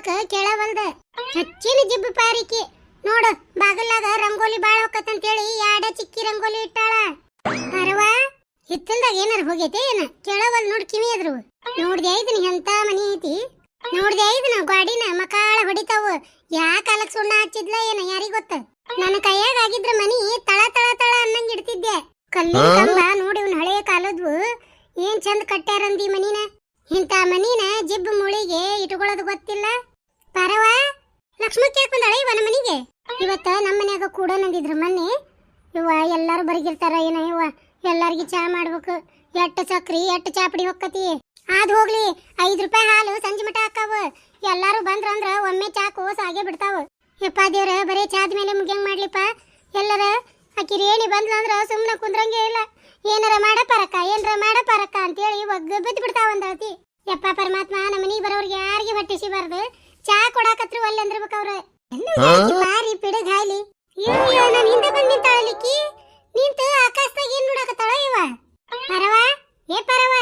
ಮಾಡ್ಬೇಕ ಕೇಳವಲ್ದ. ಹಚ್ಚಿನ ಜಿಬ್ಬು ಪಾರಿಕಿ. ನೋಡು ಬಾಗಲಾಗ ರಂಗೋಲಿ ಬಾಳ ಹೇಳಿ ಯಾಡ ಚಿಕ್ಕಿ ರಂಗೋಲಿ ಇಟ್ಟಾಳ. ಪರವಾ ಹಿತ್ತಲ್ದಾಗ ಏನಾರ ಹೋಗೈತೆ ಏನ? ಕೇಳವಲ್ ನೋಡ್ ಕಿವಿ ಅದ್ರು ನೋಡ್ದೆ ಇದನ್ ಎಂತ ಮನಿ ಐತಿ? ನೋಡ್ದೆ ಇದನ್ನ ಗಾಡಿನ ಮಕಾಳ ಹೊಡಿತಾವ. ಯಾ ಕಾಲಕ್ ಸುಣ್ಣ ಹಚ್ಚಿದ್ಲ ಏನ ಯಾರಿಗ ಗೊತ್ತ? ನನ್ನ ಕೈಯಾಗ ಆಗಿದ್ರ ಮನಿ ತಳ ತಳ ತಳ ಅನ್ನಂಗ ಇಡ್ತಿದ್ದೆ. ಕಲ್ಲ ಕಂಬ ನೋಡಿ ಇವ್ನ ಹಳೆಯ ಕಾಲದ್ವು. ಏನ್ ಚಂದ ಕಟ್ಟ್ಯಾರಂದಿ ಮನಿನ? ಇಂತ ಮನಿನ ಜಿಬ್ ಮುಳಿಗೆ ಇಟ್ಕೊಳ್ಳೋದು ಗೊತ್ತಿಲ್ಲ. ಪರವ ಲಕ್ಷ್ಮಿ ಯಾಕೆ ಬಂದಾಳ ಇವ ನಮ್ಮ ಮನಿಗೆ? ಇವತ್ತ ನಮ್ಮ ಮನ್ಯಾಗ ಕೂಡ ನಂದಿದ್ರು ಮೊನ್ನೆ. ಇವ ಎಲ್ಲಾರು ಬರಗಿರ್ತಾರ ಏನ ಇವ? ಎಲ್ಲಾರ್ಗಿ ಚಾ ಮಾಡ್ಬೇಕು. ಎಟ್ಟು ಸಕ್ರಿ, ಎಟ್ಟು ಚಾಪಡಿ ಹೊಕ್ಕತಿ? ಆದ್ ಹೋಗ್ಲಿ, ಐದ್ ರೂಪಾಯಿ ಹಾಲು ಸಂಜೆ ಮಟ ಹಾಕಾವ. ಎಲ್ಲಾರು ಬಂದ್ರ ಅಂದ್ರ ಒಮ್ಮೆ ಚಾ ಕೋಸ್ ಆಗೇ ಬಿಡ್ತಾವ. ಯಪ್ಪ ದೇವ್ರ, ಬರೇ ಚಾದ ಮೇಲೆ ಮುಗಿಯಂಗ್ ಮಾಡ್ಲಿಪ್ಪ. ಎಲ್ಲರ ಆಕಿ ರೇಣಿ ಬಂದ್ಲ ಅಂದ್ರ ಸುಮ್ಮನೆ ಕುಂದ್ರಂಗೆ ಇಲ್ಲ. ಏನಾರ ಮಾಡ ಪರಕ ಏನಾರ ಮಾಡ ಪರಕ ಅಂತೇಳಿ ಒಗ್ಗ ಬಿದ್ದು ಬಿಡ್ತಾವ ಅಂದ್ರತಿ ಯಪ್ಪ ಪರಮಾತ್ಮ, ನಮ್ಮ ಮನಿಗೆ ಬರೋರ್ಗೆ ಯಾರಿಗೆ ಹೊಟ್ಟಿಸಿಬಾರ್ದು ಚಾ ಕೊಡಾಕತ್ರು ಅಲ್ಲಿ ಅಂದಿರ್ಬೇಕು ಅವ್ರ ಮಾರಿ ಪಿಡಗಾಯ್ಲಿ? ಅಯ್ಯೋ ನಾನು ಹಿಂದೆ ಬಂದ್ ನಿಂತಾಳಲಿಕ್ಕಿ ನಿಂತು ಆಕಾಶದಾಗ ಏನ್ ನೋಡಕತ್ತಾಳ ಇವ ಪರವ ಏ ಪರವ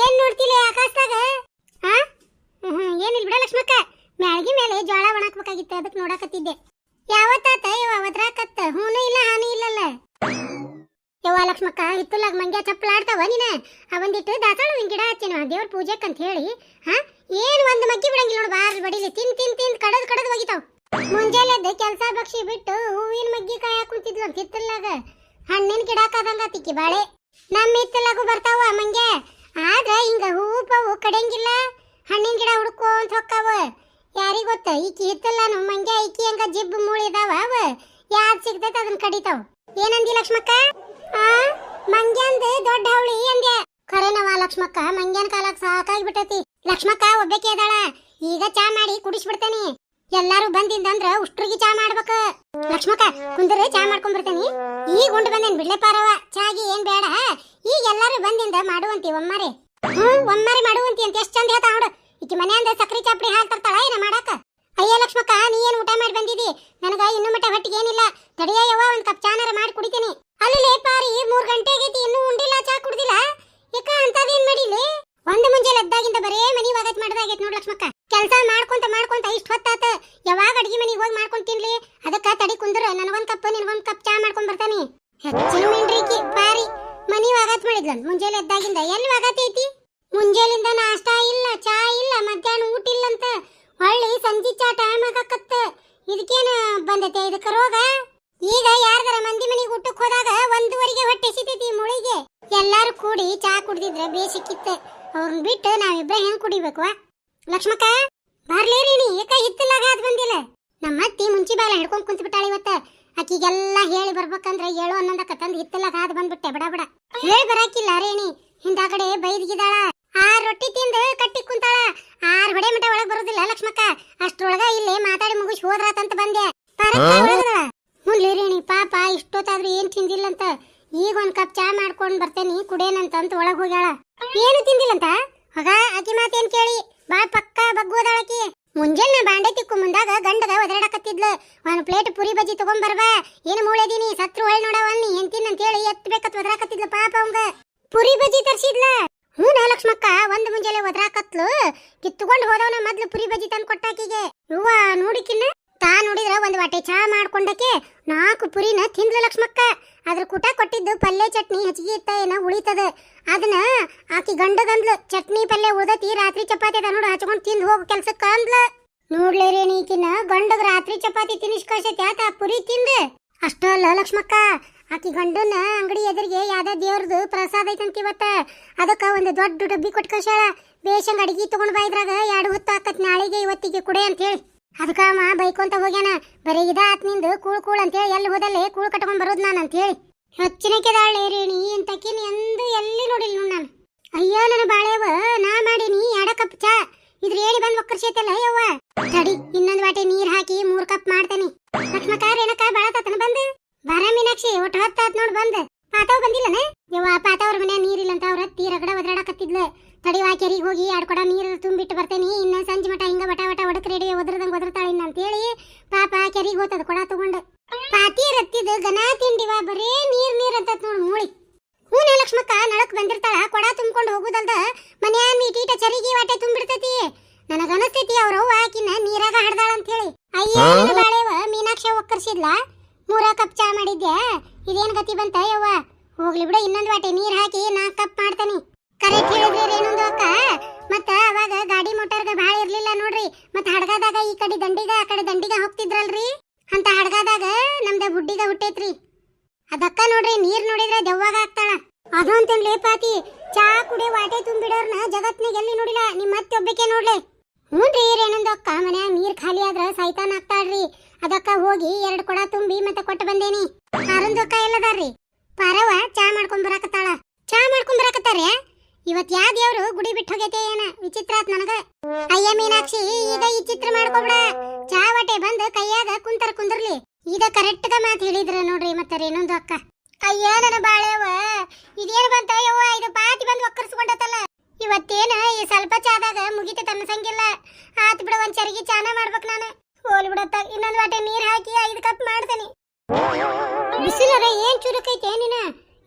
ಏನ್ ನೋಡ್ತಿಲ್ಲ ಆಕಾಶದಾಗ ಹಾ ಹ್ಮ್ ಏನಿಲ್ಲ ಬಿಡ ಲಕ್ಷ್ಮಕ್ಕ ಮ್ಯಾಳ್ಗಿ ಮೇಲೆ ಜ್ವಾಳ ಒಣಕ್ಬೇಕಾಗಿತ್ತು ಅದಕ್ಕೆ ನೋಡಕತ್ತಿದ್ದೆ ಯಾವತ್ತಾತ ಇವ ಒದ್ರಾಕತ್ತ ಹೂನು ಇಲ್ಲ ಹಾನು ಇಲ್ಲಲ್ಲ ಯವ್ವ ಲಕ್ಷ್ಮಕ್ಕ ಹಿತ್ತಲಾಗ ಮಂಗ್ಯ ಚಪ್ಪಲ ಆಡ್ತಾವ ನೀನ ಅವಂದಿಟ್ಟು ದಾಸಾಳುವಿನ ಗಿಡ ಹಚ್ಚಿನ ದೇವ್ರ ಪೂಜೆಕ್ ಅಂತ ಹೇಳಿ ಹಾ ಏನ್ ಒಂದ್ ಮಗ್ಗಿ ಬಿಡಂಗಿಲ್ಲ ನೋಡು ಬಾರ್ ಬಡಿಲಿ ತಿನ್ ತಿನ್ ತಿನ್ ಕಡದ್ ಕಡದ್ ಒಗಿತಾವ್ ಮುಂಜಾನೆದ್ದು ಕೆಲಸ ಬಕ್ಷಿ ಬಿಟ್ಟು ಹೂವಿನ ಮಗ್ಗಿ ಕಾಯಕ್ ಕುಂತಿದ್ಲು ಅಂತ ಹಿತ್ತಲಾಗ ಹಣ್ಣಿನ ಗಿಡ ಕಾದಂಗ ತಿಕ್ಕಿ ಬಾಳೆ. ನಮ್ಮ ಹಿತ್ತಲಾಗು ಬರ್ತಾವ ಮಂಗೆ ಆದ್ರೆ ಹಿಂಗ ಹೂವು ಪವು ಕಡಿಯಂಗಿಲ್ಲ ಹಣ್ಣಿನ ಗಿಡ ಹುಡ್ಕೋಂತ ಹೊಕ್ಕಾವ. ಯಾರಿಗ್ ಗೊತ್ತ? ಈಕಿ ಹಿತ್ತಲ್ಲಾನು ಮಂಗೆ ಈಕಿ ಹಂಗ ಜಿಬ್ಬು ಮೂಳಿದಾವ ಅವ. ಯಾವ್ದು ಸಿಗ್ತೈತೆ ಅದನ್ನ ಕಡಿತಾವ. ಏನಂದಿ ಲಕ್ಷ್ಮಕ್ಕ? ಆ? ಮಂಗ್ಯಾಂದ ದೊಡ್ಡ ಅವಳಿ ಅಂದ್ಯ. ಖರೇನವ ಲಕ್ಷ್ಮಕ್ಕ, ಮಂಗ್ಯಾನ್ ಸಾಕಾಗಿ ಬಿಟ್ಟತಿ ಲಕ್ಷ್ಮಕ್ಕ ಒಬ್ಬಾಕಿ ಇದ್ದಾಳ ಈಗ ಚಾ ಮಾಡಿ ಕುಡಿಸ್ಬಿಡ್ತೇನಿ. ಎಲ್ಲಾರು ಬಂದಿಂದ ಅಂದ್ರ ಉಷ್ಟ್ರಿಗೆ ಚಾ ಮಾಡ್ಬೇಕ. ಲಕ್ಷ್ಮಕ್ಕ, ಕುಂದ್ರ, ಚಾ ಮಾಡ್ಕೊಂಡ್ ಬರ್ತೇನಿ ಈಗ ಉಂಡು ಬಂದೇನ್ ಬಿಡ್ಲೆ ಪಾರವ ಚಾಗಿ ಏನ್ ಬೇಡ ಈಗ ಎಲ್ಲಾರು ಬಂದಿಂದ ಮಾಡುವಂತಿ ಒಮ್ಮಾರಿ. ಹ್ಮ್, ಒಮ್ಮಾರೆ ಮಾಡುವಂತಿ ಅಂತ ಎಷ್ಟ್ ಚಂದ ಹೇಳ್ತಾ ನೋಡು. ಈಕಿ ಮನೆಯಿಂದ ಸಕ್ರಿ ಚಾಪಡಿ ಹಾಲ್ ತರ್ತಾಳ, ಏನ ಮಾಡಾಕ? ಅಯ್ಯ ಲಕ್ಷ್ಮಕ್ಕ, ನೀ ಏನ್ ಊಟ ಮಾಡಿ ಬಂದಿದಿ? ನನಗ ಇನ್ನು ಮಟ್ಟ ಹೊಟ್ಟಿಗೆ ಏನಿಲ್ಲ ತಡಿಯ ಯವ್ವ ಒಂದ್ ಕಪ್ ಚಾನಾರ ಮಾಡಿ ಕುಡಿತೀನಿ. ಅಲ್ಲಿ ಲೇಪಾರಿ ಮೂರ್ ಗಂಟೆ ಆಗೈತಿ ಬಂದೈತೆ ರೋಗ ಈಗ ಯಾರ್ದಾರ ಮಂದಿ ಮನೆಗೆ ಊಟಕ್ಕೆ ಹೋದಾಗ ಒಂದೂವರೆಗೆ ಹೊಟ್ಟೆ ಸಿತೈತಿ ಮುಳಿಗೆ. ಎಲ್ಲಾರು ಕೂಡಿ ಚಾ ಕುಡ್ದಿದ್ರೆ ಬೇಸಿಕ್ಕಿತ್ತ ಅವ್ರನ್ನ ಬಿಟ್ಟು ನಾವಿಬ್ರ ಹೆಂಗ್ ಕುಡಿಬೇಕು ಲಕ್ಷ್ಮಕ್ಕ ಬರ್ಲೇರಿ ನೀ. ಏಕ ಹಿತ್ತಲಾಗ ಅದ್ ಬಂದಿಲ್ಲ. ನಮ್ಮ ಅತ್ತಿ ಮುಂಚಿ ಬಾಲ ಹಿಡ್ಕೊಂಡ್ ಕುಂತ ಬಿಟ್ಟಾಳ ಇವತ್ತ. ಆಕಿಗೆಲ್ಲ ಹೇಳಿ ಬರ್ಬೇಕಂದ್ರೆ ಹೇಳು ಅನ್ನೋದಕ್ಕ ತಂದು ಹಿತ್ತಲಾಗ ಅದ್ ಬಂದ್ಬಿಟ್ಟೆ. ಬಡ ಬಡ. ಹೇಳಿ ಬರಾಕಿಲ್ಲ ರೇಣಿ ಹಿಂದಾಗಡೆ ಬೈದ್ಗಿದಾಳ. ಆರ್ ರೊಟ್ಟಿ ತಿಂದು ಕಟ್ಟಿ ಕುಂತಾಳ. ಆರ್ ಹೊಡೆ ಮಠ ಒಳಗ್ ಬರೋದಿಲ್ಲ ಲಕ್ಷ್ಮಕ್ಕ. ಅಷ್ಟ್ರೊಳಗ ಇಲ್ಲಿ ಮಾತಾಡಿ ಮುಗಿಸಿ ಹೋದ್ರಾತಂತ ಬಂದೆ. ಹುನ್ಲಿ ರೇಣಿ ಪಾಪ ಇಷ್ಟೊತ್ತಾದ್ರೂ ಏನ್ ತಿಂದಿಲ್ಲಂತ? ಈಗ ಒಂದ್ ಕಪ್ ಚಾ ಮಾಡ್ಕೊಂಡ್ ಬರ್ತೇನಿ ಕುಡೇನಂತ ಅಂತ ಒಳಗ್ ಹೋಗ್ಯಾಳ. ಏನು ತಿಂದಿಲ್ಲಂತ? ಆಗ ಆಕಿ ಮಾತೇನ್ ಕೇಳಿ? ಬಾ ಪಕ್ಕ ಬಗ್ಗೋದಾಳಕಿ ಮುಂಜಾನೆ ಬಾಂಡೆ ತಿಕ್ಕು ಮುಂದಾಗ ಗಂಡದ ಒದರಾಡಕತ್ತಿದ್ಲು. ಒಂದ್ ಪ್ಲೇಟ್ ಪುರಿ ಬಜ್ಜಿ ತಗೊಂಡ್ ಬರ್ಬಾ ಏನು ಮೂಳೆದೀನಿ? ಸತ್ರು ನೋಡವ ನೋಡವನ್ನಿ ಎಂತಿನ್ ಅಂತ ಹೇಳಿ ಎತ್ತಬೇಕತ್ ಒದರಾಕತ್ತಿದ್ಲು ಪಾಪ ಅವಂಗ. ಪುರಿ ಬಜ್ಜಿ ತರ್ಸಿದ್ಲ. ಹ್ಞೂ ಲಕ್ಷ್ಮಕ್ಕ ಒಂದ್ ಮುಂಜಾನೆ ಒದರಾಕತ್ಲು. ಕಿತ್ತುಕೊಂಡು ಹೋದವನ ಮೊದ್ಲು ಪುರಿ ಬಜ್ಜಿ ತಂದು ಕೊಟ್ಟಾಕಿಗೆ ಹೂವ ನೋಡಿಕಿನ್ನ? ತಾ ನೋಡಿದ್ರ ಒಂದು ವಾಟೆ ಚಾ ಮಾಡ್ಕೊಂಡಕ್ಕೆ ನಾಲ್ಕು ಪುರಿನ ತಿಂದ್ಲು ಲಕ್ಷ್ಮಕ್ಕ. ಅದ್ರ ಕುಟ ಕೊಟ್ಟಿದ್ದು ಪಲ್ಯ ಚಟ್ನಿ ಹೆಚ್ಚಿಗೆ ಇತ್ತ ಏನ ಉಳಿತದ. ಅದನ್ನ ಆಕಿ ಗಂಡಗಂದ್ಲು ಚಟ್ನಿ ಪಲ್ಯ ಉಳ್ದತಿ, ರಾತ್ರಿ ಚಪಾತಿ ಅದ ನೋಡು, ಹಚ್ಕೊಂಡು ತಿಂದು ಹೋಗು ಕೆಲ್ಸಕ್ಕ ಅಂದ್ಲ. ನೋಡ್ಲೇ ನೀಕಿನ ಗಂಡದ ರಾತ್ರಿ ಚಪಾತಿ ತಿನ್ನಿಸ್ ಕಳ್ಸೈತಿ, ಆತ ಆ ಪುರಿ ತಿಂದ. ಅಷ್ಟೋ ಅಲ್ಲ ಲಕ್ಷ್ಮಕ್ಕ, ಆಕಿ ಗಂಡನ ಅಂಗಡಿ ಎದುರಿಗೆ ಯಾವ್ದ ದೇವ್ರದು ಪ್ರಸಾದ ಐತಂತ ಇವತ್ತ. ಅದಕ್ಕ ಒಂದು ದೊಡ್ಡ ಡಬ್ಬಿ ಕೊಟ್ಟು ಬೇಷಂಗ್ ಅಡಿಗೆ ತಗೊಂಡ್ ಬಾ ಇದ್ರಾಗ, ಎರಡು ಹೊತ್ತು ಆಕತ್ ನಾಳೆಗೆ ಇವತ್ತಿಗೆ ಕುಡೆ ಅಂತ ಹೇಳಿ. ಅದಕ್ಕ ಅವ ಬೈಕೊಂತ ಹೋಗ್ಯಾನ. ಬರೀ ಇದ ಆತ್ ನಿಂದು, ಕೂಳ್ ಕೂಳ್ ಅಂತೇಳಿ ಎಲ್ಲಿ ಹೋದಲ್ಲಿ ಕೂಳ್ ಕಟ್ಕೊಂಡ್ ಬರೋದ್ ನಾನು ಅಂತ ಹೇಳಿ ಹೆಚ್ಚಿನಕ್ಕೆದಾಳೆ ರೇಣಿ ಅಂತಕಿನ ಎಂದು ಎಲ್ಲಿ ನೋಡಿಲ್ಲ ನೋಡ್ ನಾನು. ಅಯ್ಯೋ, ನನ್ನ ಬಾಳೆವ ನಾ ಮಾಡೀನಿ ಎಡ ಕಪ್ ಚಾ. ಇದ್ರ ಬಂದು ಬಂದ್ ಒಕ್ಕರ್ಸೈತಲ್ಲ, ಯವ್ವ. ಮನ್ಯಾನ್ ಇಟೀಟ ಚರಿಗಿ ವಾಟೆ ತುಂಬಿಡ್ತೈತಿ. ನನಗ ಅನಸ್ತೈತಿ ಅವ್ರ ಅವ್ವ ಆಕಿನ ನೀರಾಗ ಹಡ್ದಾಳ ಅಂತ ಹೇಳಿ ಅಯ್ಯ ಬಾಳೆವ ಮೀನಾಕ್ಷ ಒಕ್ಕರ್ಸಿದ್ಲ? ಮೂರ ಕಪ್ ಚಾ ಮಾಡಿದ್ದೆ ಇದೇನ್ ಗತಿ ಬಂತ ಯವ್ವ? ಹೋಗ್ಲಿ ಬಿಡ ಇನ್ನೊಂದು ವಾಟೆ ನೀರ್ ಹಾಕಿ ನಾಲ್ಕು ಕಪ್ ಮಾಡ್ತಾನಿ. ಕರೆಕ್ಟ್ ಹೇಳಿದ್ರಿ ಏನೊಂದು ಅಕ್ಕ? ಮತ್ತ ಅವಾಗ ಗಾಡಿ ಮೋಟಾರ್ಗ ಭಾಳ ಇರ್ಲಿಲ್ಲ ನೋಡ್ರಿ. ಮತ್ತ ಹಡಗಾದಾಗ ಈ ಕಡೆ ದಂಡಿಗ ಆ ಕಡೆ ದಂಡಿಗ ಹೋಗ್ತಿದ್ರಲ್ರಿ? ಅಂತ ಹಡ್ಗಾದಾಗ ನಮ್ದ ಬುಡ್ಡಿಗ ಹುಟ್ಟೈತ್ರಿ. ಅದಕ್ಕ ನೋಡ್ರಿ ನೀರ್ ನೋಡಿದ್ರೆ ದೆವ್ವಾಗ ಆಗ್ತಾಳ. ಅದು ಅಂತೇನ್ಲೇ ಪಾತಿ, ಚಾ ಕುಡಿ ವಾಟೆ ತುಂಬಿಡೋರ್ನ ಜಗತ್ನಾಗ ಎಲ್ಲಿ ನೋಡಿಲ್ಲ? ನಿಮ್ಮ ಮತ್ತೆ ಒಬ್ಬಕ್ಕೆ ನೋಡ್ಲೆ ಹ್ಞೂನ್ರಿ ರೇಣಂದು ಅಕ್ಕ? ಮನ್ಯಾಗ ನೀರ್ ಖಾಲಿ ಆದ್ರ ಸೈತಾನ್ ಆಗ್ತಾಳ್ರಿ. ಅದಕ್ಕ ಹೋಗಿ ಎರಡು ಕೊಡ ತುಂಬಿ ಮತ್ತೆ ಕೊಟ್ಟು ಬಂದೇನಿ. ಅರುಂದಕ್ಕ ಎಲ್ಲದಾರ್ರಿ? ಪಾರವ್ವ ಚಾ ಮಾಡ್ಕೊಂಡ್ ಬರಾಕತ್ತಾಳ. ಚಾ ಮಾಡ್ಕೊಂಡ್ ಬರಾಕತ್ತಾರ್ಯ? ಇವತ್ ಯಾ ದೇವ್ರು ಗುಡಿ ಬಿಟ್ಟು ಹೋಗೈತೆ ಏನ? ವಿಚಿತ್ರ ಆತ್ ನನಗ. ಅಯ್ಯ ಮೀನಾಕ್ಷಿ, ಈಗ ಈ ಚಿತ್ರ ಮಾಡ್ಕೊಬಿಡ. ಚಾ ವಾಟೆ ಬಂದು ಕೈಯಾಗ ಕುಂತರ ಕುಂದರ್ಲಿ. ಈಗ ಕರೆಕ್ಟ್ ಗ ಮಾತು ಹೇಳಿದ್ರ ನೋಡ್ರಿ ಮತ್ತೆ ರೇಣೊಂದು ಅಕ್ಕ? ಅಯ್ಯ, ನನ್ನ ಬಾಳೆವ ಇದೇನು ಬಂತ? ಯವ್ವ, ಇದು ಪಾತಿ ಬಂದು ಒಕ್ಕರ್ಸ್ಕೊಂಡತಲ್ಲ ಇವತ್ತೇನ ಈ ಸ್ವಲ್ಪ ಚಾದಾಗ ಮುಗಿತ ತನ್ನಸಂಗಿಲ್ಲ ಆತ್ ಬಿಡ, ಒಂದ್ ಚರಿಗೆ ಚಾನ ಮಾಡ್ಬೇಕು ನಾನು. ಹೋಲ್ ಬಿಡತ್ತ. ಇನ್ನೊಂದ್ ವಾಟೆ ನೀರ್ ಹಾಕಿ ಐದು ಕಪ್ ಮಾಡ್ತೇನೆ. ಬಿಸಿಲರ, ಏನ್ ಚುರುಕೈತೆ ನೀನ?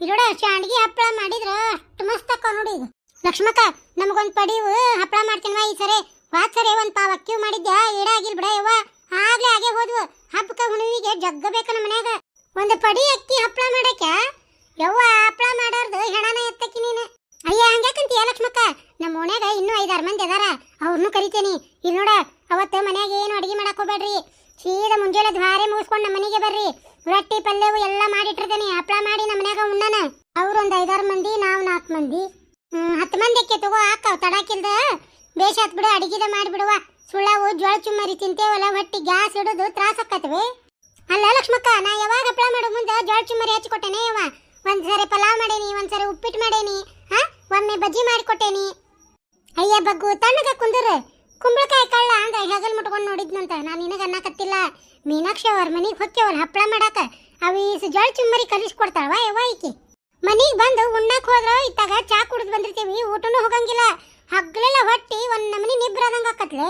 ಇರೋಡ ಶಾಂಡ್ಗಿ ಹಪ್ಪಳ ಮಾಡಿದ್ರ ಅಷ್ಟು ಮಸ್ತ್ ನೋಡಿ ಲಕ್ಷ್ಮಕ್ಕ, ನಮಗೊಂದ್ ಪಡಿವು. ಹಪ್ಪಳ ಮಾಡ್ತೇನ ಈ ಸರಿ. ವಾತ್ ಸರಿ, ಒಂದ್ ಅಕ್ಕಿ ಮಾಡಿದ್ಯಾ? ಏಡ ಬಿಡ ಯವ್ವ. ಆಗ್ಲೇ ಆಗೇ ಹೋದ್ವು. ಹಬ್ಬಕ್ಕ ಹುಣ್ಣಿಗೆ ಜಗ್ಗ ಬೇಕ ನಮ್ಮ ಮನ್ಯಾಗ. ಒಂದ್ ಪಡಿ ಅಕ್ಕಿ ಹಪ್ಪಳ ಮಾಡಕ ಯವ್ವ ಹಪ್ಪಳ ಮಾಡೋರ್ದು ಹೆಣನ ಎತ್ತಕ್ಕಿ ನೀನು. ಅಯ್ಯ, ಹಂಗ್ಯಾಕಂತೀಯ ಲಕ್ಷ್ಮಕ್ಕ? ನಮ್ಮ ಓಣ್ಯಾಗ ಇನ್ನೂ ಐದಾರು ಮಂದಿ ಅದಾರ. ಅವ್ರನ್ನೂ ಕರಿತೇನಿ. ಇಲ್ಲಿ ನೋಡ, ಅವತ್ತು ಮನ್ಯಾಗ ಏನು ಅಡುಗೆ ಮಾಡಕ್ಕೆ ಹೋಗ್ಬೇಡ್ರಿ. ಸೀದಾ ಮುಂಜಾನೆ ದ್ವಾರೆ ಮುಗಿಸ್ಕೊಂಡು ನಮ್ಮ ಮನೆಗೆ ಬರ್ರಿ. ರೊಟ್ಟಿ, ಪಲ್ಯವು ಎಲ್ಲ ಮಾಡಿಟ್ಟಿರ್ತೇನೆ. ಹಪ್ಪಳ ಮಾಡಿ ನಮ್ಮ ಮನ್ಯಾಗ ಉಣ್ಣನ. ಅವ್ರೊಂದ್ ಐದಾರು ಮಂದಿ, ನಾವು ನಾಲ್ಕು ಮಂದಿ. ಹತ್ತು ಮಂದಿ ತಗೋ, ಹಾಕವ್, ತಡಾಕಿಲ್ದ. ಬೇಷ ಹತ್ ಬಿಡು, ಅಡಿಗೆದ ಮಾಡಿಬಿಡುವ. ಸುಳ್ಳವು ಜೋಳ ಚುಮ್ಮರಿ ತಿಂತೇವಲ್ಲ, ಹೊಟ್ಟಿ ಗ್ಯಾಸ್ ಹಿಡಿದು ತ್ರಾಸ ಅಲ್ಲ ಲಕ್ಷ್ಮಕ್ಕ, ನಾ ಯಾವಾಗ ಹಪ್ಪಳ ಮಾಡೋ ಮುಂದೆ ಜೋಳ ಚುಮ್ಮರಿ ಹಚ್ಕೊಟ್ಟೆನೆ ಯವ್ವ. ಒಂದ್ಸರಿ ಪಲಾವ್ ಮಾಡೇನಿ, ಒಂದ್ಸರಿ ಉಪ್ಪಿಟ್ಟು ಮಾಡೇನಿ, ಹಾ? ಒಮ್ಮೆ ಬಜ್ಜಿ ಮಾಡಿಕೊಟ್ಟೇನಿ ಅಯ್ಯ ಬಗ್ಗು, ತಣ್ಣಗ ಕುಂದ್ರ. ಕುಂಬಳಕಾಯಿ ಕಳ್ಳ ಅಂದ ಹೆಗಲ್ ಮುಟ್ಕೊಂಡು ನೋಡಿದ್ನಂತ. ನಾನು ನಿನಗೆ ಅನ್ನಕತ್ತಿಲ್ಲ. ಮೀನಾಕ್ಷಿ ಅವ್ರ ಮನೆಗೆ ಹೊಕ್ಕೇವಲ್ಲ ಹಪ್ಪಳ ಮಾಡಾಕ. ಅವೀಸ್ ಜೋಳ ಚುಮ್ಮರಿ ಕಲಿಸ್ಕೊಡ್ತಾಳವ ಯವ್ವ ಈಕಿ. ಮನೆಗೆ ಬಂದು ಉಣ್ಣಕ್ಕೆ ಹೋದ್ರ, ಇತ್ತಾಗ ಚಾ ಕುಡಿದು ಬಂದಿರ್ತೀವಿ, ಊಟನೂ ಹೋಗಂಗಿಲ್ಲ. ಹಗ್ಲೆಲ್ಲ ಹೊಟ್ಟಿ ಒಂದ್ ನಮನಿ ನಿಬ್ರದಂಗ ಆಕತ್ಲೆ.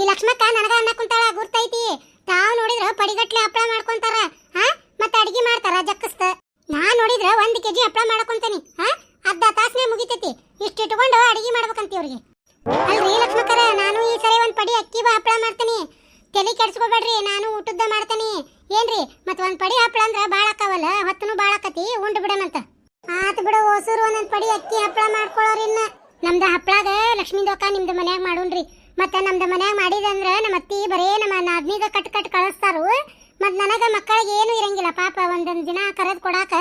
ಈ ಲಕ್ಷ್ಮಕ್ಕ, ನನಗ ಅನ್ನ ಕುಂತಾಳ ಗುರ್ತೈತಿ. ತಾವ್ ನೋಡಿದ್ರ ಪಡಿಗಟ್ಲೆ ಹಪ್ಪಳ ಮಾಡ್ಕೊಂತಾರ, ಹಾ? ಮತ್ತೆ ಅಡಿಗೆ ಮಾಡ್ತಾರ ಜಕ್ಕಸ್ತ. ನಾ ನೋಡಿದ್ರ ಒಂದ್ ಕೆಜಿ ಹಪ್ಪಳ ಮಾಡ್ಕೊಂತೇನಿ, ಹಾ? ಅರ್ಧ ತಾಸನೇ ಮುಗಿತೈತಿ. ಇಷ್ಟ ಇಟ್ಕೊಂಡು ಅಡಿಗೆ ಮಾಡ್ಬೇಕಂತ ಇವ್ರಿಗೆ ಅಲ್ರಿ ಲಕ್ಷ್ಮಕರ, ನಾನು ಈ ಸರಿ ಒಂದ್ ಪಡಿ ಅಕ್ಕಿ ಹಪ್ಪಳ ಮಾಡ್ತೀನಿ. ತಲೆ ಕೆಡ್ಸ್ಕೊಬೇಡ್ರಿ, ನಾನು ಊಟದ್ದ ಮಾಡ್ತೀನಿ. ಏನ್ರಿ, ಮತ್ ಒಂದ್ ಪಡಿ ಹಪ್ಪಳ ಅಂದ್ರ ಬಾಳ ಆಕಾವಲ್ಲ ಹೊತ್ತನು ಬಾಳ ಆಕತಿ ಉಂಡು ಬಿಡಮಂತ ಆತ್ ಬಿಡು ಹೊಸೂರು ಒಂದೊಂದ್ ಪಡಿ ಅಕ್ಕಿ ಹಪ್ಪಳ ಮಾಡ್ಕೊಳ್ಳೋರಿನ್ನ ನಮ್ದು ಹಪ್ಪಳಾಗ ಲಕ್ಷ್ಮೀ ದೋಕ ನಿಮ್ದು ಮನ್ಯಾಗ ಮಾಡೋಣ್ರಿ ಮತ್ತ ನಮ್ದು ಮನ್ಯಾಗ ಮಾಡಿದಂದ್ರ ನಮ್ಮ ಅತ್ತಿ ಬರೇ ನಮ್ಮ ನಾದ್ನಿಗ ಕಟ್ ಕಟ್ ಕಳಿಸ್ತಾರು. ಮತ್ತೆ ನನಗೆ ಮಕ್ಕಳಿಗೆ ಏನು ಇರಂಗಿಲ್ಲ, ಪಾಪ ಒಂದೊಂದು ದಿನ ಕರೆದ್ ಕೊಡಾಕ.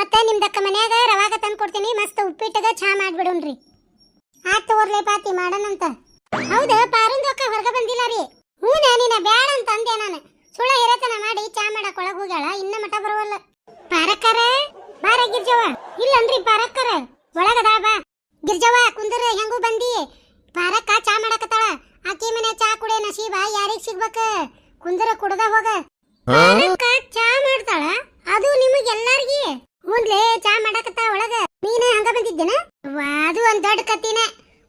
ಮತ್ತೆ ನಿಮ್ದಕ್ಕ ಮನ್ಯಾಗ ರವಾಗ ತಂದು ಕೊಡ್ತೀನಿ, ಮಸ್ತ್ ಉಪ್ಪಿಟ್ಟಗ ಚಾ ಮಾಡ್ಬಿಡುನ್ರಿ. ಆತ್ ತಗೋರ್ಲೆ ಪಾತಿ ಮಾಡಣಂತ. ಹೌದ, ಪಾರುಂದು ಅಕ್ಕ ಹೊರಗ ಬಂದಿಲ್ಲ ರೀ. ಹ್ಞೂ ನೀನ ಬ್ಯಾಡ ಅಂತ ಅಂದೆ ನಾನು. ಸುಳ ಹಿರತನ ಮಾಡಿ ಚಾ ಮಾಡಕ್ ಒಳಗೆ ಹೋಗ್ಯಾಳ, ಇನ್ನ ಮಠ ಬರುವಲ್ಲ. ಪಾರಕ್ಕರ? ಬಾರ ಗಿರ್ಜವ್ವ. ಇಲ್ಲನ್ರಿ ಪಾರಕ್ಕರ. ಒಳಗದ ಬಾ. ಗಿರ್ಜವ್ವ ಕುಂದ್ರ ಹೆಂಗೂ ಬಂದಿ? ಪಾರಕ್ಕ ಚಾ ಮಾಡಕತ್ತಾಳ. ಆಕಿ ಮನೆ ಚಾ ಕುಡಿಯ ನಸೀಬ ಯಾರಿಗ್ ಸಿಗ್ಬೇಕ? ಕುಂದ್ರ ಕುಡ್ದ ಹೋಗ. ಚಾ ಮಾಡ್ತಾಳ ಅದು ನಿಮಗೆಲ್ಲಾರ್ಗಿ ಹ್ಞೂನ್ಲೇ ಚಾ ಮಾಡಕತ್ತ ಒಳಗ ನೀನೇ ಹಂಗ ಬಂದಿದ್ದೇನ ಅದು ಒಂದ್ ದೊಡ್ಡ ಕತ್ತಿನ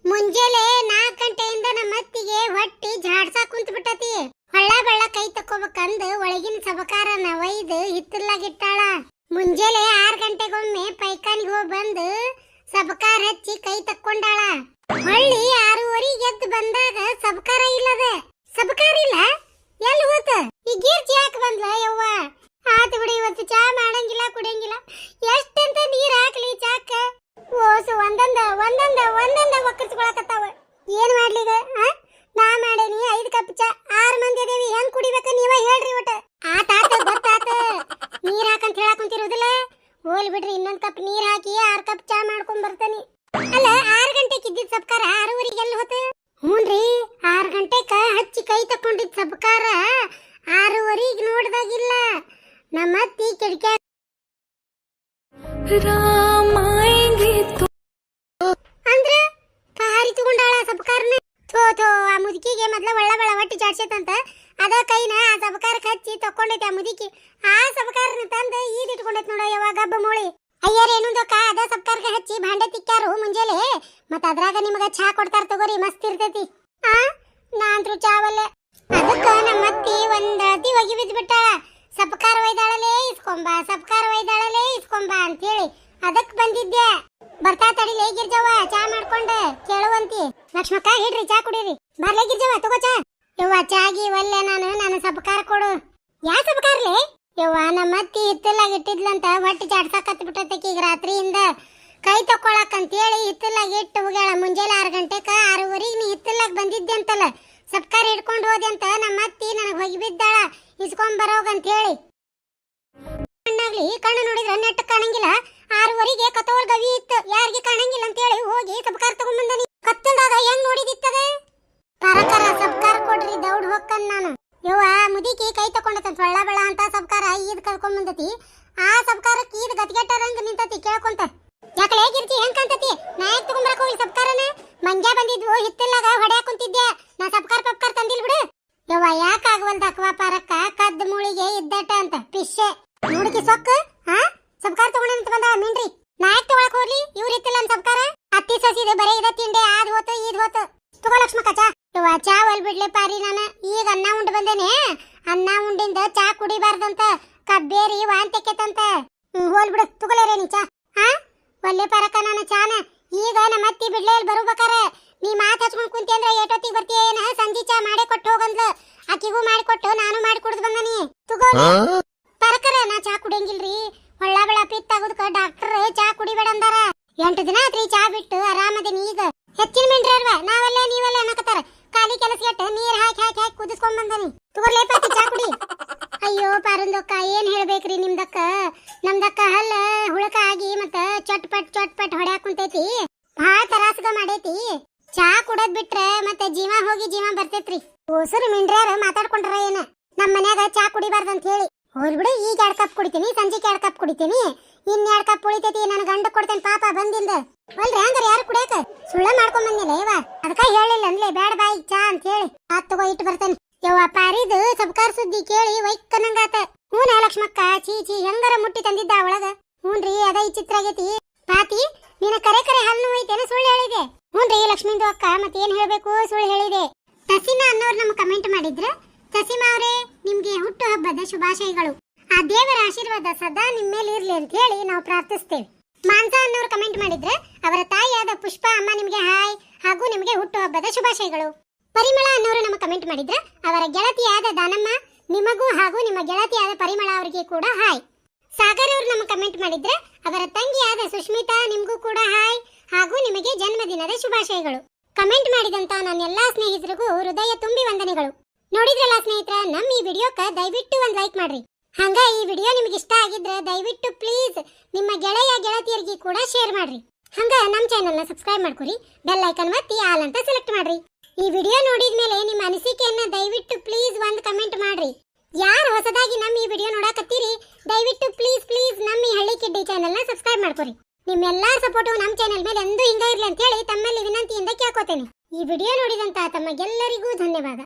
ಮುಂಜಾನೆ ನಾಲ್ಕು ಗಂಟೆಯಿಂದ ನಮ್ಮ ಅತ್ತಿಗೆ ಹೊಟ್ಟಿ ಜಾಡ್ಸಾ ಕುಂತ ಬಿಟ್ಟತಿ ಹಳ್ಳ ಬೆಳ್ಳ ಕೈ ತಕ್ಕೋಬೇಕಂದು ಒಳಗಿನ ಸಬಕಾರನ ಒಯ್ದು ಹಿತ್ತಲಾಗಿಟ್ಟಾಳ ಮುಂಜಾನೆ ಆರ್ ಗಂಟೆಗೊಮ್ಮೆ ಪೈಖಾನಿಗೆ ಹೋಗಿ ಬಂದು ಸಬಕಾರ ಹಚ್ಚಿ ಕೈ ತಕ್ಕೊಂಡಾಳ ಹೊಳ್ಳಿ ಆರೂವರೆಗೆ ಎದ್ದು ಬಂದಾಗ ಸಬಕಾರ ಇಲ್ಲದ ಸಬಕಾರ ಇಲ್ಲ ಎಲ್ಲಿ ಹೋತ? ಈ ಗೀರ್ಚಿ ಯಾಕೆ ಬಂದ್ಲ ಯವ್ವ? ಆತು ಬಿಡಿ, ಇವತ್ತು ಚಾ ಮಾಡಂಗಿಲ್ಲ, ಕುಡಿಯಂಗಿಲ್ಲ. ಎಷ್ಟಂತ ನೀರ್ ಹಾಕ್ಲಿ ಚಾಕ ಓಸು, ಒಂದೊಂದ ಒಂದೊಂದ ಒಂದೊಂದ ಒಕ್ಕರ್ಸ್ಕೊಳಕತ್ತಾವ. ಏನ್ ಮಾಡ್ಲಿ ಆ? ನಾ ಮಾಡೇನಿ ಐದು ಕಪ್ ಚಾ. ಆರ್ ಮಂದಿ ಅದೇವಿ, ಹೆಂಗ್ ಕುಡಿಬೇಕ ನೀವ ಹೇಳ್ರಿ ಒಟ್ಟ. ಆತ ಆತ, ಗೊತ್ತಾತ. ನೀರ್ ಹಾಕಂತ ಹೇಳಕ್ ಕುಂತಿರೋದಿಲ್ಲ. ಹೋಲ್ ಬಿಡ್ರಿ, ಇನ್ನೊಂದ್ ಕಪ್ ನೀರ್ ಹಾಕಿ ಆರ್ ಕಪ್ ಚಾ ಮಾಡ್ಕೊಂಡ್ ಬರ್ತಾನೆ. ಅಲ್ಲ, ಆರ್ ಗಂಟೆಗೆ ಇದ್ದಿದ್ ಸಬ್ಕಾರ? ಇಟ್ಕೊಂಡೈತಿ ನೋಡ ಯಾವಾಗ ಹಬ್ಬ ಮೂಳಿ. ಅಯ್ಯರ್ ಏನೊಂದಕ್ಕ ಅದ ಸಬಕಾರ್ಗೆ ಹಚ್ಚಿ ಭಾಂಡೆ ತಿಕ್ಕಾರು ಮುಂಜಾನೆ. ಮತ್ತ ಅದ್ರಾಗ ನಿಮಗ ಚಾ ಕೊಡ್ತಾರ ತಗೋರಿ, ಮಸ್ತ್ ಇರ್ತೈತಿ. ಆ? ನಾಂತ್ರು ಚಾವಲ್ಲೆ. ಅದಕ್ಕ ನಮ್ಮ ಅತ್ತಿ ಒಂದ್ ಅತಿ ಒಗಿ ಬಿದ್ಬಿಟ್ಟ. ಸಬಕಾರ ಒಯ್ದಾಳಲೇ ಇಸ್ಕೊಂಬ ಸಬಕಾರ ಒಯ್ದಾಳಲೇ ಇಸ್ಕೊಂಬ ಅಂತೇಳಿ ಅದಕ್ ಬಂದಿದ್ದೆ. ಬರ್ತಾ ತಡಿಲೇ ಗಿರ್ಜವ್ವ, ಚಾ ಮಾಡ್ಕೊಂಡ ಕೇಳುವಂತಿ. ಲಕ್ಷ್ಮಕ್ಕ ಹಿಡ್ರಿ, ಚಾ ಕುಡೀರಿ. ಬರ್ಲೇ ಗಿರ್ಜವ್ವ, ತಗೋ ಚಾ. ಯವ್ವ ಚಾಗಿ ಒಲ್ಲೆ ನಾನು ನಾನು ಸಬಕಾರ ಕೊಡು. ಯಾ ಸಬಕಾರ್ಲೆ ಯವ್ವ, ನಮ್ಮ ಅತ್ತಿ ಹಿತ್ತಲಾಗ ಇಟ್ಟಿದ್ಲಂತ ಹೊಟ್ಟೆ ಜಾಡ್ಸಾಕತ್ ಬಿಟ್ಟೈತಿ ಈಗ ರಾತ್ರಿಯಿಂದ. ಕೈ ಅಂತ ಹೇಳಿ ಹಿತ್ತಲಾಗ ಇಟ್ಟು ಹೋಗ್ಯಾಳ. ಮುಂಜಾನೆ ಆರು ಗಂಟೆಕ ಆರೂವರೆಗೆ ನೀ ಹಿತ್ತಲಾಗ ಬಂದಿದ್ದೆ ಅಂತಲ್ಲ. ಸಪ್ಕಾರ ಹಿಡ್ಕೊಂಡು ಹೋದೆ ಅಂತ ನಮ್ಮ ಅತ್ತಿ ನನಗೆ ಹೋಗಿ ಬಿದ್ದಾಳ. ಇಸ್ಕೊಂಡ್ ಬರೋಗ ಅಂತ ಹೇಳಿ ಕಣ್ಣಾಗ್ಲಿ ಕಣ್ಣು ನೋಡಿದ್ರೆ ನೆಟ್ಟ ಕಾಣಂಗಿಲ್ಲ. ಆರೂವರೆಗೆ ಕತೋಲ್ ಗವಿ ಇತ್ತು. ಯಾರಿಗೆ ಕಾಣಂಗಿಲ್ಲ ಅಂತ ಹೇಳಿ ಹೋಗಿ ಸಬ್ಕಾರ ತಗೊಂಡ್ಬಂದನಿ ಕತ್ತಲ್ದಾಗ ಹೆಂಗ್ ನೋಡಿದಿತ್ತದ ಪರಕರ ಸಬ್ಕಾರ ಕೊಡ್ರಿ ದೌಡ್ ಹೊಕ್ಕನ್ ನಾನು ಯವ್ವ ಮುದಿಕಿ ಕೈ ತಕೊಂಡತಂತ ಒಳ್ಳ ಬೆಳ ಅಂತ ಸಬ್ಕಾರ ಬಂದತಿ ಆ ಸಬ್ಕಾರಕ್ಕೆ ಈದ್ ಗತಿಗೆಟ್ಟರಂಗ ನಿಂತತಿ ಕೇಳ್ಕೊಂತ ಯಾಕಲೆ ಹೇಗಿರ್ತಿ? ಹೆಂಗ್ ಕಾಣ್ತತಿ? ನಾ ಯಾಕೆ ತಗೊಂಬರಕ್ ಹೋಗಿ ಸಬ್ಕಾರನ? ಮಂಗ್ಯ ಬಂದಿದ್ವು ಹಿತ್ತಲಾಗ ಹೊಡ್ಯಾಕ್ ಕುಂತಿದ್ದೆ. ನಾ ಸಬ್ಕಾರ ಪಪ್ಕಾರ ತಂದಿಲ್ ಬಿಡು. ಯವ್ವ, ಯಾಕ ಆಗವಲ್ದ ಅಕ್ವಾ ಪಾರಕ್ಕ ಕದ್ದ ಮೂಳಿಗೆ ಇದ್ದಟ ಅಂತ, ಪಿಶೆ. ನೋಡಿಕೆ ಸೊಕ್ಕ? ಹಾ ಸಬ್ಕಾರ ತಗೊಂಡಂತ ಬಂದ ಮೀನ್ರಿ ನಾ ಯಾಕೆ ತಗೊಳಕ್ ಹೋಗ್ಲಿ? ಇವ್ರ ಇತ್ತಿಲ್ಲ ಅಂತ ಸಬ್ಕಾರ. ಅತ್ತಿ ಸಸಿದೆ ಬರೇ ಇದ, ತಿಂಡೆ, ಆದ್ ಹೋತು, ಈದ್ ಹೋತು. ತಗೋ ಲಕ್ಷ್ಮಕ್ಕ ಯವ್ವ, ಚಾ ಒಲ್ ಬಿಡ್ಲೆ ಪಾರಿ ನಾನು. ಈಗ ಅನ್ನ ಉಂಡ ಬಂದೇನೆ. ಅನ್ನ ಉಂಡಿಂದ ಚಾ ಕುಡಿಬಾರ್ದಂತ ಕಬ್ಬೇರಿ ವಾಂತಿಕೆತಂತ ಹ್ಮ್ ಹೋಲ್ ಬಿಡು ತಗೊಳ್ಳೇ ನೀ ಚಾ. ಹಾ ಒಲ್ಲೆ ಪರಕ ನಾನು ಚಾನ. ಈಗ ನಮ್ಮ ಅತ್ತಿ ಬಿಡ್ಲೆ ಇಲ್ಲಿ ಬರುಬೇಕಾರೆ. ನೀ ಮಾತು ಹಚ್ಕೊಂಡು ಕುಂತಿ ಅಂದ್ರೆ ಏಟೊತ್ತಿಗೆ ಬರ್ತೀಯ ಏನ? ಸಂಜೆ ಚಾ ಮಾಡೇ ಕೊಟ್ಟು ಹೋಗಂದ್ಲು. ಆಕಿಗೂ ಮಾಡಿ ಕೊಟ್ಟು ನಾನು ಮಾಡಿ ಕುಡ್ದು ಬಂದನಿ ತಗೋ. ಪರಕರ ನಾ ಚಾ ಕುಡಿಯಂಗಿಲ್ರಿ. ಹೊಳ್ಳ ಬೆಳ ಪಿತ್ ಆಗೋದಕ್ಕ ಡಾಕ್ಟರ್ ಚಾ ಕುಡಿಬೇಡ ಅಂದಾರ. ಎಂಟು ದಿನ ಆತ್ರಿ ಚಾ ಬಿಟ್ಟು ಆರಾಮದಿನಿ ಈಗ. ಹೆಚ್ಚಿನ ಮಿಂಡ್ರಿ ಅಲ್ವಾ? ನಾವಲ್ಲೇ ನೀವಲ್ಲೇ ಅನ್ನಕತ್ತಾರ. ಖಾಲಿ ಕೆಲಸ ಎಟ್ಟು ನೀರ್ ಹಾಕಿ ಹಾಕಿ ಹಾಕಿ ಕುದಿಸ್ಕೊಂಡ್ ಬಂದನಿ. ತಗೋರ್ಲೇಪಾತಿ ಚಾ ಕುಡಿ. ಅಯ್ಯೋ ಪಾರಂದಕ್ಕ, ಏನ್ ಹೇಳ್ಬೇಕ್ರಿ ನಿಮ್ದಕ್ಕ? ನಮ್ದಕ್ಕ ಹಲ್ಲ ಹುಳಕ ಆಗಿ ಮತ್ತ ಚಟ್ಪಟ್ ಚಟ್ಪಟ್ ಹೊಡ್ಯಾಕ್ ಕುಂತೈತಿ. ಭಾಳ ತರಾಸಗ ಮಾಡೈತಿ. ಚಾ ಕುಡದ್ ಬಿಟ್ರೆ ಮತ್ತೆ ಜೀವ ಹೋಗಿ ಜೀವ ಬರ್ತೈತ್ರಿ. ಓಸರು ಮಿಂಡ್ರ್ಯಾರ ಮಾತಾಡ್ಕೊಂಡ್ರ ಏನ? ನಮ್ ಮನ್ಯಾಗ ಚಾ ಅಂತ ಹೇಳಿ. ಹೋಲ್ ಬಿಡು, ಈಗ ಎರಡ್ ಕಪ್ ಕುಡಿತೀನಿ, ಸಂಜೆಗೆ ಎರಡ್ ಕಪ್ ಕುಡಿತೀನಿ. ಇನ್ ಎರಡ್ ಕಪ್ ಉಳಿತೈತಿ ನನ್ನ ಗಂಡ ಕೊಡ್ತೇನೆ ಪಾಪ ಬಂದಿಂದ. ಅಲ್ರಿ, ಹಂಗಾರ ಯಾರು ಕುಡಿಯಕ? ಸುಳ್ಳ ಮಾಡ್ಕೊಂಡ್ ಬಂದಿಲ್ಲ ಇವ ಅದಕ್ಕ ಹೇಳಿಲ್ಲ ಅನ್ಲೇ ಬ್ಯಾಡ ಬಾಯಿ ಚಾ ಅಂತ ಹೇಳಿ. ಆತ್ ತಗೋ ಇಟ್ಟು ಬರ್ತೇನೆ. ಯವ್ವ ಪಾರಿದು ಸಬ್ಕಾರ್ ಸುದ್ದಿ ಕೇಳಿ ವೈಕ್ಕನಂಗಾತ ಹ್ಞೂ ಲಕ್ಷ್ಮಕ್ಕ ಚೀ ಚೀ ಹೆಂಗರ ಮುಟ್ಟಿ ತಂದಿದ್ದ ಒಳಗ ಹ್ಞೂನ್ರಿ ಅದ ಈ ಚಿತ್ರ ಆಗೈತಿ. ಪಾತಿ ನೀನ ಕರೆ ಕರೆ ಹಲ್ಲು ಐತೇನ ಸುಳ್ಳು ಹೇಳಿದೆ. ಹ್ಞೂನ್ರಿ ಲಕ್ಷ್ಮೀಂದು ಅಕ್ಕ, ಮತ್ತೇನ್ ಹೇಳ್ಬೇಕು ಸುಳ್ಳು ಹೇಳಿದೆ ಸಸಿಮಾ ಅನ್ನೋರು ನಮ್ಗೆ ಕಮೆಂಟ್ ಮಾಡಿದ್ರ ಸಸಿಮಾ ಅವರೇ ನಿಮ್ಗೆ ಹುಟ್ಟು ಹಬ್ಬದ ಶುಭಾಶಯಗಳು ಆ ದೇವರ ಆಶೀರ್ವಾದ ಸದಾ ನಿಮ್ಮ ಮೇಲೆ ಇರ್ಲಿ ಅಂತ ಹೇಳಿ ನಾವು ಪ್ರಾರ್ಥಿಸ್ತೇವೆ ಮಾನ್ಸಾ ಅನ್ನೋರು ಕಮೆಂಟ್ ಮಾಡಿದ್ರೆ ಅವರ ತಾಯಿಯಾದ ಪುಷ್ಪ ಅಮ್ಮ ನಿಮಗೆ ಹಾಯ್ ಹಾಗೂ ನಿಮಗೆ ಹುಟ್ಟು ಹಬ್ಬದ ಶುಭಾಶಯಗಳು ಪರಿಮಳ ಅನ್ನೋರು ನಮ್ಮ ಕಮೆಂಟ್ ಮಾಡಿದ್ರೆ ಅವರ ಗೆಳತಿಯಾದ ದಾನಮ್ಮ ನಿಮಗೂ ಹಾಗೂ ನಿಮ್ಮ ಗೆಳತಿಯಾದ ಪರಿಮಳ ಅವರಿಗೆ ಕೂಡ ಹಾಯ್. ಸಾಗರ್ ಅವರು ನಮ್ಮ ಕಮೆಂಟ್ ಮಾಡಿದ್ರೆ, ಅವರ ತಂಗಿಯಾದ ಸುಷ್ಮಿತಾ ನಿಮಗೂ ಕೂಡ ಹಾಯ್ ಹಾಗೂ ನಿಮಗೆ ಜನ್ಮದಿನದ ಶುಭಾಶಯಗಳು. ಕಮೆಂಟ್ ಮಾಡಿದಂತ ನನ್ನ ಎಲ್ಲಾ ಸ್ನೇಹಿತರಿಗೂ ಹೃದಯ ತುಂಬಿ ವಂದನೆಗಳು. ನೋಡಿದ್ರಲ್ಲ ಸ್ನೇಹಿತರ, ನಮ್ಮ ಈ ವಿಡಿಯೋಕ ದಯವಿಟ್ಟು ಒಂದು ಲೈಕ್ ಮಾಡ್ರಿ. ಹಂಗ ಈ ವಿಡಿಯೋ ನಿಮ್ಗೆ ಇಷ್ಟ ಆಗಿದ್ರೆ ದಯವಿಟ್ಟು ಪ್ಲೀಸ್ ನಿಮ್ಮ ಗೆಳೆಯ, ಗೆಳತಿಯರಿಗೆ ಕೂಡ ಶೇರ್ ಮಾಡ್ರಿ. ಹಂಗ ನಮ್ಮ ಚಾನೆಲ್ನ ಸಬ್ಸ್ಕ್ರೈಬ್ ಮಾಡ್ಕೊರಿ ಬೆಲ್ ಐಕನ್ ಒತ್ತಿ ಆಲ್ ಅಂತ ಸೆಲೆಕ್ಟ್ ಮಾಡ್ರಿ. ಈ ವಿಡಿಯೋ ನೋಡಿದ್ಮೇಲೆ ನಿಮ್ಮ ಅನಿಸಿಕೆಯನ್ನ ದಯವಿಟ್ಟು ಪ್ಲೀಸ್ ಒಂದು ಕಮೆಂಟ್ ಮಾಡ್ರಿ. ಯಾರು ಹೊಸದಾಗಿ ನಮ್ಮ ಈ ವಿಡಿಯೋ ನೋಡಕತ್ತೀರಿ? ದಯವಿಟ್ಟು ಪ್ಲೀಸ್ ಪ್ಲೀಸ್ ನಮ್ಮ ಈ ಹಳ್ಳಿ ಕಿಡ್ಡಿ ಚಾನೆಲ್ನ ಸಬ್ಸ್ಕ್ರೈಬ್ ಮಾಡ್ಕೊರಿ. ನಿಮ್ಮೆಲ್ಲಾ ಸಪೋರ್ಟು ನಮ್ಮ ಚಾನೆಲ್ ಮೇಲೆ ಎಂದೂ ಹಿಂಗ ಇರಲಿ ಅಂತ ಹೇಳಿ ತಮ್ಮಲ್ಲಿ ವಿನಂತಿಯಿಂದ ಕೇಳ್ಕೊತೇನೆ. ಈ ವಿಡಿಯೋ ನೋಡಿದಂತ ತಮಗೆಲ್ಲರಿಗೂ ಧನ್ಯವಾದ.